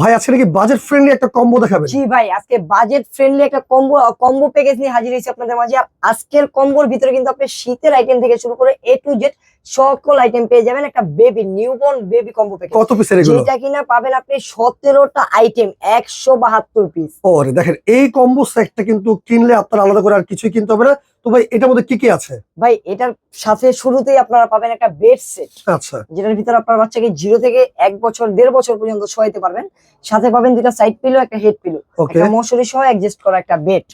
ভাই আজকে নাকি বাজেট ফ্রেন্ডলি একটা কম্বো দেখাবেন? জি ভাই আজকে বাজেট ফ্রেন্ডলি একটা কম্বো কম্বো প্যাকেজ নিয়ে হাজির হয়েছি আপনাদের মাঝে। আজকের কম্বোর ভিতরে কিন্তু আপনি শীতের আইটেম থেকে শুরু করে এ টু জেড সকল আইটেম পেয়ে যাবেন একটা baby newborn baby combo package কত পিসের এগুলো? যেটা কিনা পাবেন আপনি সতেরোটা আইটেম একশো বাহাত্তর পিস ওরে দেখেন এই কম্বো সেটটা কিন্তু কিনলে আপনার আলাদা করে আর কিছুই কিনতে হবে না। তো ভাই এটার মধ্যে কি কি আছে? ভাই এটার সাথে শুরুতেই আপনারা পাবেন একটা বেড সেট আচ্ছা। যেটার ভিতরে আপনার বাচ্চাকে জিরো থেকে এক বছর দেড় বছর পর্যন্ত শোয়াইতে পারবেন। সাথে পাবেন দুটা সাইড পিলো একটা হেড পিলো একটা মশুরি সহ অ্যাডজাস্ট করা একটা বেড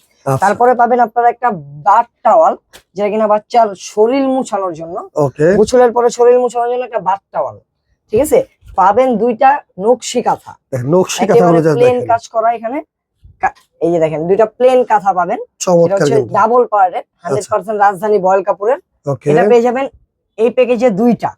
তারপরে পাবেন আপনারা একটা বাথ টাওয়াল যেটা কিনা বাচ্চার শরীর মুছানোর জন্য। ওকে গোসলের পরে শরীর মুছানোর জন্য একটা বাথ টাওয়াল ঠিক আছে? পাবেন দুইটা নকশি কাঁথা। নকশি কাঁথা প্লেন কাজ করা এখানে। এই যে দেখেন দুইটা প্লেন কাঁথা পাবেন। এটা হচ্ছে ডাবল পার্টের হান্ড্রেড পার্সেন্ট রাজধানী বয়েল কাপুরের এটা পেয়ে যাবেন এই প্যাকেজে দুইটা।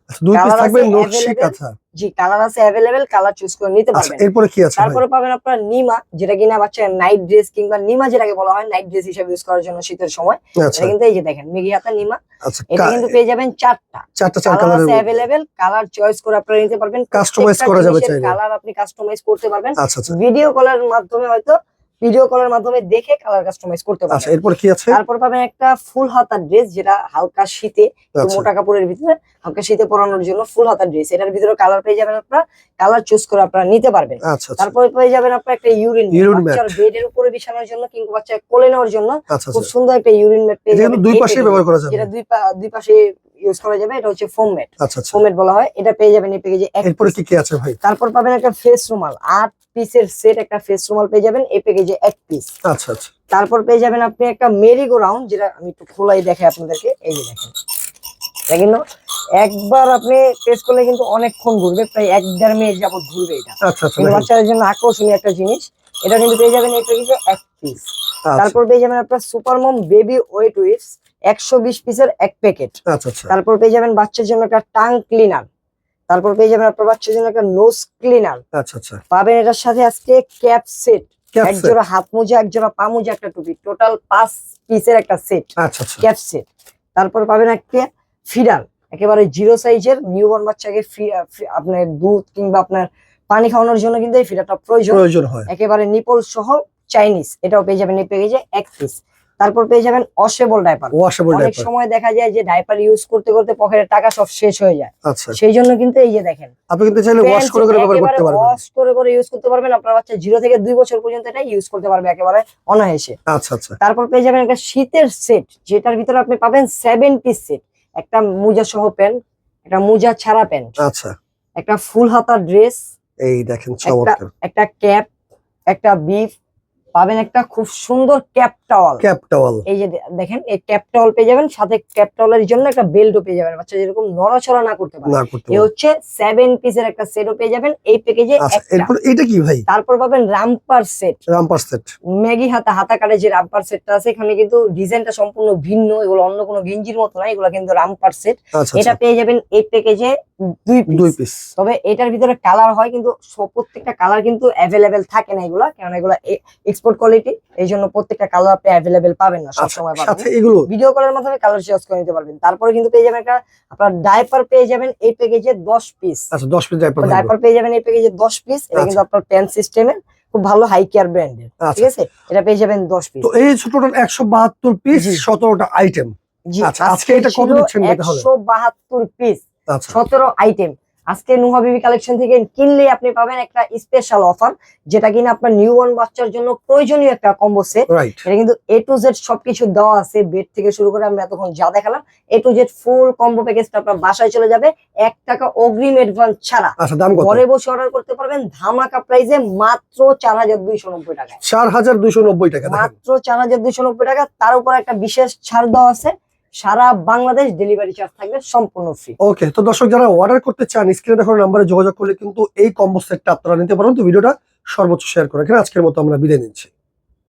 available। কাঁথা জি কালার আছে অ্যাভেলেবেল কালার চুজ করে নিতে আচ্ছা পারবেন। এরপরে কি আছে তারপরে পাবেন আপনার নিমা যেটা কিনা বাচ্চা নাইট ড্রেস কিংবা নিমা যেটাকে বলা হয় নাইট ড্রেস হিসেবে ইউজ করার জন্য শীতের সময়। আচ্ছা। এটা কিন্তু এই যে দেখেন মিগি হাতা নিমা আচ্ছা এটা কিন্তু পেয়ে যাবেন চারটা। চারটা চার কালার আছে অ্যাভেলেবেল কালার চয়েস করে আপনারা নিতে পারবেন। Customize করা যাবে চাইলে। কালার আপনি কাস্টমাইজ করতে পারবেন। আচ্ছা আচ্ছা। ভিডিও কলের মাধ্যমে হয়তো ভিডিও কলের মাধ্যমে দেখে কালার কাস্টমাইজ করতে পারবেন। আচ্ছা এরপর কি আছে? তারপর পাবেন একটা ফুল হাতার ড্রেস যেটা হালকা শীতে আচ্ছা। মোটা কাপড়ের ভিতরে হালকা শীতে পরানোর জন্য ফুল হাতার ড্রেস এটার ভিতরে কালার পেয়ে যাবেন আপনারা কালার চুজ করে আপনারা নিতে পারবেন। আচ্ছা আচ্ছা। তারপরে পেয়ে যাবেন আপনার একটা ইউরিন। বাচ্চার বেডের উপরে বিছানোর জন্য কিংবা বাচ্চা কোলে নেওয়ার জন্য খুব সুন্দর একটা ইউরিন ম্যাট পেয়ে যাবেন। দুই পাশে ব্যবহার করা যাবে। যেটা দুই দুই পাশে ইউজ করা যাবে এটা হচ্ছে ফোম আচ্ছা আচ্ছা। ফোম ম্যাট বলা হয় এটা পেয়ে যাবেন এই প্যাকেজে এক এরপরে। কি কি আছে ভাই? তারপর পাবেন একটা ফেস রুমাল আট পিসের সেট একটা ফেস রুমাল পেয়ে যাবেন এই প্যাকেজে এক পিস আচ্ছা আচ্ছা। তারপর পেয়ে যাবেন আপনি একটা মেরিগো রাউন্ড যেটা আমি একটু খোলাই দেখাই আপনাদেরকে এই যে দেখেন। কিন্তু একবার আপনি টেস্ট করলে কিন্তু অনেকক্ষণ ঘুরবে প্রায় এক দেড় মিনিট যাবত ঘুরবে এটা। আচ্ছা আচ্ছা বাচ্চাদের জন্য আকর্ষণীয় একটা জিনিস এটা কিন্তু পেয়ে যাবেন এই প্যাকেজে এক পিস আচ্ছা। তারপর পেয়ে যাবেন আপনার super mom baby wet wipes একশো বিশ পিসের এক প্যাকেট। আচ্ছা আচ্ছা। তারপর পেয়ে যাবেন বাচ্চার জন্য একটা টাং ক্লিনার। তারপর পেয়ে যাবেন আপনার বাচ্চার জন্য একটা নোজ ক্লিনার। আচ্ছা পাবেন এটার সাথে আজকে ক্যাপ সেট। এক জোড়া হাত মোজা এক জোড়া পা মোজা একটা টুপি। টোটাল পাঁচ পিসের একটা সেট। আচ্ছা আচ্ছা। Cap set. তারপর পাবেন একটা ফিডার একেবারে জিরো সাইজের নিউবর্ন বাচ্চাকে আপনার দুধ কিংবা আপনার পানি খাওয়ানোর জন্য কিন্তু এই ফিডারটা প্রয়োজন। প্রয়োজন হয়। একেবারে নিপল সহ চাইনিজ। এটাও পেয়ে যাবেন এই প্যাকেজে এক পিস তারপর পেয়ে যাবেন অসেবল ডাইপার ওয়াশেবল অনেক ডাইপার সময় দেখা যায় যে ডাইপার ইউজ করতে করতে পকেটের টাকা সব শেষ হয়ে যায়। আচ্ছা। সেই জন্য কিন্তু এই যে দেখেন আপনি কিন্তু চাইলে ওয়াশ করে করে ব্যবহার করতে পারবেন। ওয়াশ করে করে ইউজ করতে পারবেন আপনার বাচ্চা জিরো থেকে দুই বছর পর্যন্ত এটা ইউজ করতে পারবে একেবারে অনায়াসে। আচ্ছা আচ্ছা। তারপর পেয়ে যাবেন একটা শীতের সেট যেটার ভিতরে আপনি পাবেন সেভেন পিস সেট একটা মোজা সহ প্যান্ট একটা মোজা ছাড়া প্যান্ট আচ্ছা। একটা ফুল হাতা ড্রেস এই দেখেন চমৎকার। একটা ক্যাপ একটা বিফ পাবেন একটা খুব সুন্দর ক্যাপ টাওয়াল। Cap towel. এই যে দেখেন এই ক্যাপ টাওয়াল পেয়ে যাবেন সাথে ক্যাপ টাওয়ালের জন্য একটা বেল্টও পেয়ে যাবেন। বাচ্চা যেরকম নড়াচড়া না করতে পারে। না করতে এ হচ্ছে সেভেন পিসের একটা সেটও পেয়ে যাবেন। এই প্যাকেজে আচ্ছা একটা। এরপর এটা কি ভাই? তারপর পাবেন রামপার সেট রামপার সেট ম্যাগি হাতা হাতা কাটে যে রামপার সেটটা আছে এখানে কিন্তু ডিজাইনটা সম্পূর্ণ ভিন্ন এগুলো অন্য কোনো গেঞ্জির মতো না এগুলো কিন্তু রামপার সেট আচ্ছা এটা আচ্ছা পেয়ে যাবেন এই প্যাকেজে দুই দুই পিস পিস তবে এটার ভিতরে কালার হয় কিন্তু সব- প্রত্যেকটা কালার কিন্তু অ্যাভেলেবেল থাকে না এগুলা। কারণ এগুলো এক্সপোর্ট কোয়ালিটি এই জন্য প্রত্যেকটা কালার আপনি অ্যাভেলেবেল পাবেন না আচ্ছা সবসময় পাবেন। এগুলো? ভিডিও কলের মাধ্যমে কালার চয়েস করে নিতে পারবেন। তারপরে কিন্তু পেয়ে যাবেন একটা আপনার ডাইপার পেয়ে যাবেন এই প্যাকেজে দশ পিস আচ্ছা দশ পিস ডাইপার ডাইপার পেয়ে যাবেন এই প্যাকেজে দশ পিস এটা আচ্ছা। কিন্তু আপনার প্যান সিস্টেমের খুব ভালো হাই কেয়ার ব্র্যান্ডের আচ্ছা ঠিক আছে? এটা পেয়ে যাবেন দশ পিস তো এই টোটাল একশো বাহাত্তর পিস জি। সতেরোটা আইটেম জি আচ্ছা, আজকে এটা কত দিচ্ছেন তাহলে? একশো বাহাত্তর পিস আচ্ছা। সতেরো আইটেম আজকে নুহা বিবি কালেকশন থেকে কিনলে আপনি পাবেন একটা স্পেশাল অফার যেটা কিনা আপনার নিউ বর্ন বাচ্চার জন্য প্রয়োজনীয় একটা কম্বো সেট এটা কিন্তু এ টু জেড সবকিছু দেওয়া আছে বেড থেকে শুরু করে আমরা এতক্ষণ যা দেখালাম। A to Z full combo প্যাকেজটা আপনার বাসায় চলে যাবে এক টাকা অগ্রিম অ্যাডভান্স ছাড়া। আচ্ছা দাম কত? ঘরে বসে অর্ডার করতে পারবেন ধামাকা প্রাইসে মাত্র চার হাজার দুইশো নব্বই টাকায়। চার হাজার দুইশো নব্বই টাকা মাত্র চার হাজার দুইশো নব্বই টাকা তার উপর একটা বিশেষ ছাড় দেওয়া আছে। সারা বাংলাদেশ ডেলিভারি চার্জ থাকবে সম্পূর্ণ ফ্রি ওকে তো দর্শক যারা অর্ডার করতে চান স্ক্রিনে দেখানো নাম্বারে যোগাযোগ করলে কিন্তু এই কম্বো সেটটা আপনারা নিতে পারেন। তো ভিডিওটা সর্বোচ্চ শেয়ার করে আজকের মতো আমরা বিদায় নিচ্ছি।